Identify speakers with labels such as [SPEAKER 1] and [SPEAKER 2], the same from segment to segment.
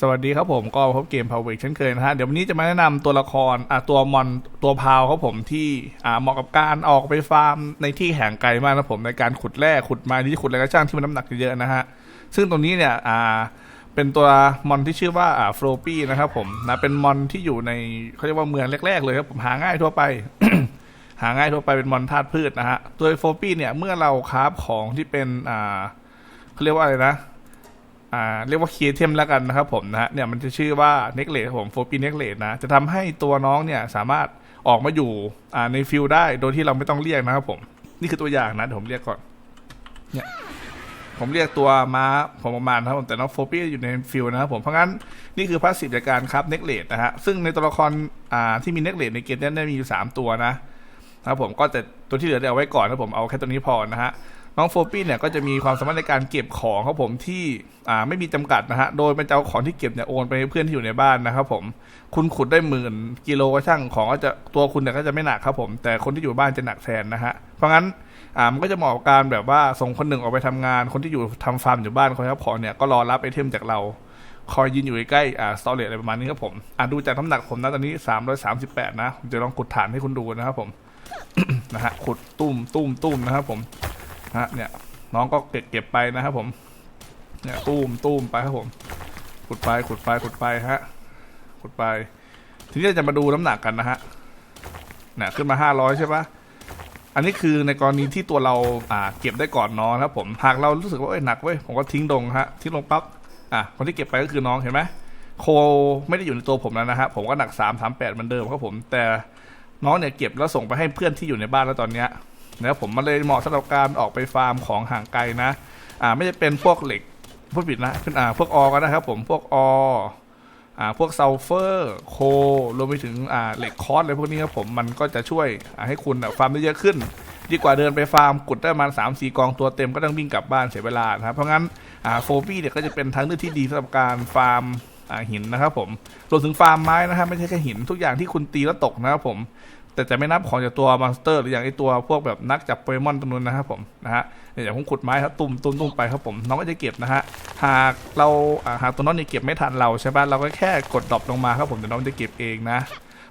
[SPEAKER 1] สวัสดีครับผมก็พบเกม p o w e r เช่นเคยนะฮะเดี๋ยววันนี้จะมาแนะนำตัวละครอะตัวมอนตัวพาวครับผมที่อ่าเหมาะกับการออกไปฟาร์มในที่แห่งไกลมากนะผมในการขุดแร่ขุดไม้ที่ขุดอะไรก็ช่างที่มันน้ำหนักเยอะนะฮะซึ่งตรงนี้เนี่ยอ่าเป็นตัวมอนที่ชื่อว่าอ่าฟลปี้นะครับผมนะเป็นมอนที่อยู่ในเขาเรียกว่าเมืองแรก ๆ เลยครับผมหาง่ายทั่วไป หาง่ายทั่วไปเป็นมอนธาตุพืชนะฮะตัวโฟปี้เนี่ยเมื่อเราคราฟของที่เป็นอ่าเขาเรียกว่าอะไรนะ อ่าเรียกว่าคีย์เทมแล้วกันนะครับผมนะฮะเนี่ยมันจะชื่อว่าเน็กเลสผมโฟปีเน็กเลสนะ จะทำให้ตัวน้องเนี่ยสามารถออกมาอยู่อ่าในฟิลได้โดยที่เราไม่ต้องเรียกนะครับผม นี่คือตัวอย่างนะเดี๋ยวผมเรียกก่อนเนี่ยผมเรียกตัวม้าผมประมาณครับผมแต่น้องโฟปีอยู่ในฟิลนะครับผมเพราะงั้นนี่คือพาสซีฟจากการครับเน็กเลสนะฮะซึ่งในตัวละครอ่าที่มีเน็กเลสในเกมนี้ได้มีอยู่สามตัวนะครับผมก็จะตัวที่เหลือเดี๋ยวเอาไว้ก่อนนะผมเอาแค่ตัวนี้พอนะฮะ น้องโฟปี้เนี่ยก็จะมีความสามารถในการเก็บของครับผมที่อ่าไม่มีจำกัดนะฮะ โดยเป็นจะเอาของที่เก็บเนี่ยโอนไปให้เพื่อนที่อยู่ในบ้านนะครับผม คุณขุดได้หมื่นกิโลก็ช่างของก็จะตัวคุณเนี่ยก็จะไม่หนักครับผม แต่คนที่อยู่บ้านจะหนักแทนนะฮะ เพราะงั้นอ่ามันก็จะเหมาะกับการแบบว่าส่งคนหนึ่งออกไปทำงาน คนที่อยู่ทำฟาร์มอยู่บ้านคอยรับของเนี่ยก็รอรับไอเทมจากเราคอยยืนอยู่ใกล้อ่าสตอเรจอะไรประมาณนี้ครับผมอ่าดูจากน้ำหนักผมนะตอนนี้338นะผมจะลองกดฐานให้คุณดูนะครับผมนะฮะขุดตุ้มตุ้มตุ้มนะครับผม ฮะเนี่ยน้องก็เก็บเก็บไปนะครับผม เนี่ยตุ้มตุ้มไปครับผม ขุดไปขุดไปขุดไปฮะ ขุดไป ทีนี้จะมาดูน้ำหนักกันนะฮะเนี่ยขึ้นมาห้าร้อยใช่ปะอันนี้คือในกรณีที่ตัวเราอ่าเก็บได้ก่อนน้องครับผมหากเรารู้สึกว่าเอ้ยหนักเว้ยผมก็ทิ้งลงฮะทิ้งลงปั๊บอะคนที่เก็บไปก็คือน้องเห็นไหมโคไม่ได้อยู่ในตัวผมแล้วนะฮะผมก็หนักสามสามแปดเหมือนเดิมครับผม แต่น้องเนี่ยเก็บแล้วส่งไปให้เพื่อนที่อยู่ในบ้านแล้วตอนเนี้ย นะครับผมมันเลยเหมาะสำหรับการออกไปฟาร์มของห่างไกลนะอ่าไม่ใช่เป็นพวกเหล็กพูดผิดนะเป็นอ่าพวกออก็นะครับผมพวกออ่าพวกซัลเฟอร์โครวมไปถึงอ่าเหล็กคอสอะไรพวกนี้ครับผมมันก็จะช่วยอ่าให้คุณฟาร์มได้เยอะขึ้น ดีกว่าเดินไปฟาร์มกดได้ประมาณสามสี่กองตัวเต็มก็ต้องวิ่งกลับบ้านเสียเวลานะครับเพราะงั้นอ่าโฟบี้เนี่ยก็จะเป็นทางเลือกที่ดีสำหรับการฟาร์มอ่าหินนะครับผมรวมถึงฟาร์มไม้นะครับไม่ใช่แค่หินทุกอย่างที่คุณตีแล้วตกนะครับผม แต่จะไม่นับของจากตัวมอนสเตอร์ หรืออย่างไอตัวพวกแบบนักจับโปเกมอนตัวนู้นนะครับผมนะฮะเนี่ยอย่างผมขุดไม้ครับตุ่มตุ่มตุ่มไปครับผมน้องก็จะเก็บนะฮะหากเราหากตัวน้องนี่เก็บไม่ทันเราใช่ป่ะเราก็แค่กดดรอปลงมาครับผมเดี๋ยวน้องจะเก็บเองนะ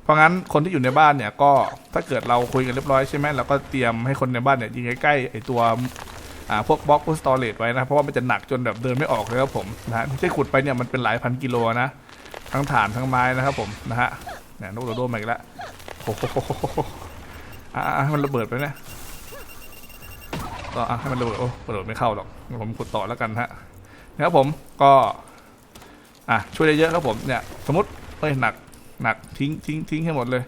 [SPEAKER 1] เพราะงั้นคนที่อยู่ในบ้านเนี่ยก็ถ้าเกิดเราคุยกันเรียบร้อยใช่ไหมเราก็เตรียมให้คนในบ้านเนี่ยยิงใกล้ๆไอตัวอ่าพวกบล็อกพวกสตอเรจไว้นะเพราะว่ามันจะหนักจนแบบเดินไม่ออกเลยครับผมนะฮะที่ขุดไปเนี่ยมันเป็นหลายพันกิโลนะทั้งฐานทั้งไม้นะครับผมนะฮะเนี่ยนกโดโดมาอีกแล้ว โอ้โหอะให้มันระเบิดไปเนี่ยก็อะให้มันระเบิดโอ้ระเบิดไม่เข้าหรอกผมขุดต่อแล้วกันฮะนะครับผมก็อะช่วยได้เยอะครับผมเนี่ยสมมติเฮ้ยหนักหนักทิ้งทิ้งทิ้งให้หมดเลย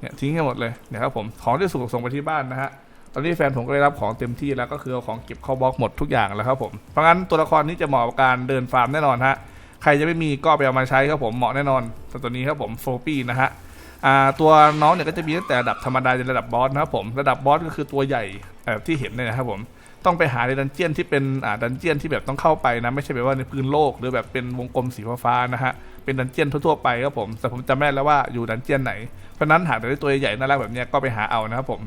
[SPEAKER 1] เนี่ยทิ้งให้หมดเลยเนี่ยครับผมของที่สูงส่งไปที่บ้านนะฮะตอนนี้แฟนผมก็ได้รับของเต็มที่แล้วก็คือเอาของเก็บเข้าบล็อกหมดทุกอย่างแล้วครับผมเพราะงั้นตัวละครนี้จะเหมาะกับการเดินฟาร์มแน่นอนฮะใครจะไม่มีก็ไปเอามาใช้ครับผมเหมาะแน่นอนตัวนี้ครับผมโฟปี้นะฮะ ตัวน้องเนี่ยก็จะมีตั้งแต่ระดับธรรมดาจนระดับบอสนะครับผมระดับบอสก็คือตัวใหญ่แบบที่เห็นเนี่ยนะครับผมต้องไปหาในดันเจียนที่เป็นดันเจียนที่แบบต้องเข้าไปนะไม่ใช่แบบว่าในพื้นโลกหรือแบบเป็นวงกลมสีฟ้านะฮะเป็นดันเจียนทั่วๆไปครับผมแต่ผมจำไม่ได้แล้วว่าอยู่ดันเจียนไหนเพราะนั้นหากได้ตัวใหญ่น่ารักแบบนี้ก็ไปหาเอานะครับผม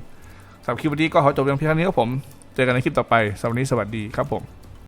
[SPEAKER 1] สำหรับคลิปวันนี้ก็ขอจบเพียงเท่านี้ครับผมเจอกันในคลิปต่อไปสวันนี้สวัสดีครับผม